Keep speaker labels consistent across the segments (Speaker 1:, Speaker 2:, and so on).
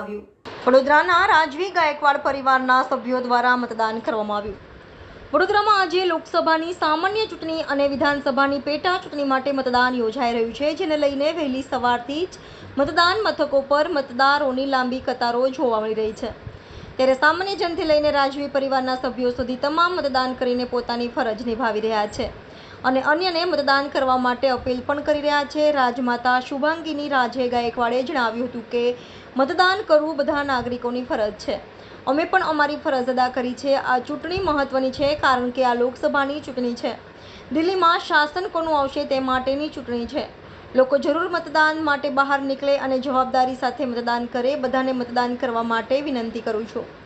Speaker 1: આવ્યું. વડોદરાના રાજવી ગાયકવાડ પરિવારના સભ્યો દ્વારા મતદાન કરવામાં આવ્યું. વડોદરામાં આજે લોકસભાની સામાન્ય ચૂંટણી અને વિધાનસભાની પેટા ચૂંટણી માટે મતદાન યોજાઈ રહ્યું છે, જેને લઈને વહેલી સવારથી જ મતદાન મથકો પર મતદારોની લાંબી કતારો જોવા મળી રહી છે. ત્યારે સામાન્ય જનથી લઈને રાજવી પરિવારના સભ્યો સુધી તમામ મતદાન કરીને પોતાની ફરજ નિભાવી રહ્યા છે. અને અન્યને મતદાન કરવા માટે અપીલ પણ કરી રહ્યા છે. રાજમાતા શુભાંગીની રાજે ગાયકવાડે જણાવ્યું હતું કે, મતદાન કરવું બધા નાગરિકોની ફરજ છે. અમે પણ અમારી ફરજ અદા કરી છે. આ ચૂંટણી મહત્વની છે કારણ કે આ લોકસભાની ચૂંટણી છે. દિલ્હીમાં શાસન કોનું આવશે તે માટેની ચૂંટણી છે. લોકો જરૂર મતદાન માટે બહાર નીકળે અને જવાબદારી સાથે મતદાન કરે. બધાને મતદાન કરવા માટે વિનંતી કરું છું.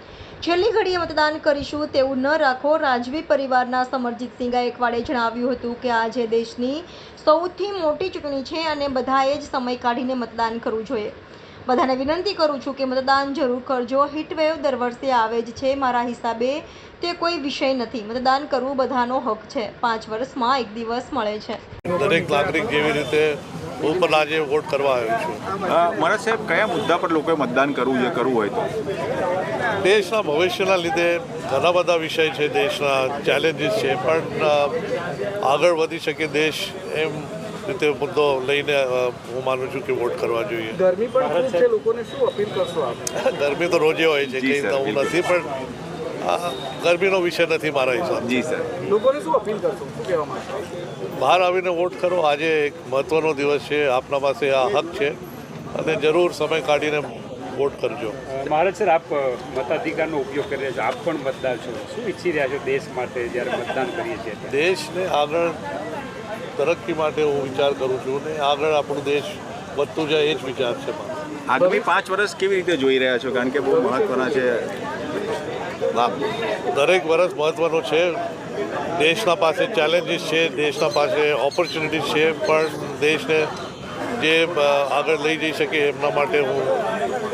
Speaker 1: છેલ્લી ઘડીએ મતદાન કરીશું તેવું ન રાખો. રાજવી પરિવારના સમરજીતસિંહ ગાયકવાડે જણાવ્યું હતું કે આજે દેશની સૌથી મોટી ચૂંટણી છે અને બધાએ જ સમય કાઢીને મતદાન કરવું જોઈએ. બધાને વિનંતી કરું છું કે મતદાન જરૂર કરજો. હીટવેવ દર વર્ષે આવે જ છે. મારા હિસાબે તે કોઈ વિષય નથી. મતદાન કરવું બધાનો હક છે. પાંચ વર્ષમાં એક દિવસ મળે છે.
Speaker 2: દરેક નાગરિક જેવી રીતે હું પણ આજે વોટ કરવા આવ્યો છું.
Speaker 3: મારા સાહેબ કયા મુદ્દા પર લોકોએ મતદાન કરવું જે કરવું હોય તો?
Speaker 2: દેશના ભવિષ્યના લીધે ઘણા બધા વિષય છે દેશના ચેલેન્જીસ છે પણ આગળ વધી શકે દેશ એમ રીતે મુદ્દો લઈને હું માનું છું કે વોટ કરવા જોઈએ.
Speaker 4: ગરમી પણ છે લોકોને શું અપીલ કરશો આપ?
Speaker 2: ગરમી તો રોજે હોય છે કંઈ નવું નથી પણ ગરમીનો વિષય નથી મારા હિસાબ.
Speaker 3: જી સર.
Speaker 4: લોકોને શું અપીલ કરશો? શું કહેવા માંગશો?
Speaker 2: બહાર આવીને વોટ કરો આજે એક મહત્ત્વનો દિવસ છે આપના પાસે આ હક છે અને જરૂર સમય કાઢીને વોટ કરજો.
Speaker 5: મહારાજ સર આપ મતાધિકારનો ઉપયોગ કરી રહ્યા છો આપ પણ મતદાર છો. શું ઈચ્છી રહ્યા છો દેશ માટે જ્યારે મતદાન કરીએ છીએ
Speaker 2: દેશને આગળ તરક્કી માટે હું વિચાર કરું છું ને આગળ આપણું દેશ વધતું જાય એ જ વિચાર છે મારો.
Speaker 3: આગામી પાંચ વર્ષ કેવી રીતે જોઈ રહ્યા છો? કારણ કે બહુ મહત્વના છે.
Speaker 2: દરેક વર્ષ મહત્વનો છે. દેશના પાસે ચેલેન્જીસ છે દેશના પાસે ઓપોર્ચ્યુનિટીઝ છે પણ દેશને જે આગળ લઈ જઈ શકે એમના માટે હું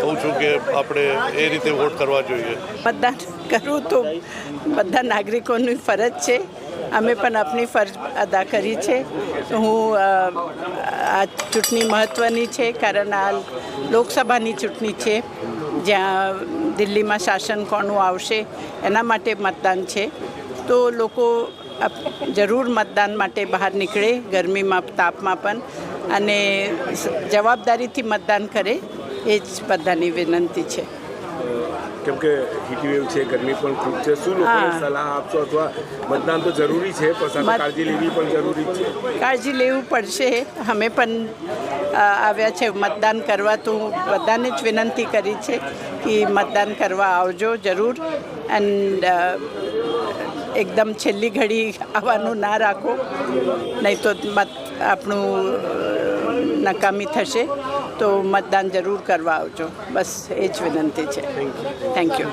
Speaker 2: કહું છું કે આપણે એ રીતે વોટ કરવા જોઈએ.
Speaker 6: મતદાન કરવું તો બધા નાગરિકોની ફરજ છે. અમે પણ આપણી ફરજ અદા કરી છે. હું આ ચૂંટણી મહત્ત્વની છે કારણ આ લોકસભાની ચૂંટણી છે. જ્યાં દિલ્હીમાં શાસન કોનું આવશે એના માટે મતદાન છે. તો લોકો જરૂર મતદાન માટે બહાર નીકળે, ગરમીમાં, તાપમાં પણ અને જવાબદારીથી મતદાન કરે. એ જ બધાની વિનંતી છે.
Speaker 7: કેમ કે હીટવેવ છે ગરમી પણ ખૂબ છે. શું લોકોને સલાહ આપશો અથવા મતદાન તો જરૂરી છે પણ કાળજી લેવી પણ જરૂરી છે?
Speaker 6: કાળજી લેવું પડશે. અમે પણ આવ્યા છે મતદાન કરવા તો બધાને જ વિનંતી કરી છે કે મતદાન કરવા આવજો જરૂર. એન્ડ એકદમ છેલ્લી ઘડી આવવાનું ના રાખો. નહીં તો મત આપણું નકામી થશે. તો મતદાન જરૂર કરવા આવજો. બસ એ જ વિનંતી છે. Thank you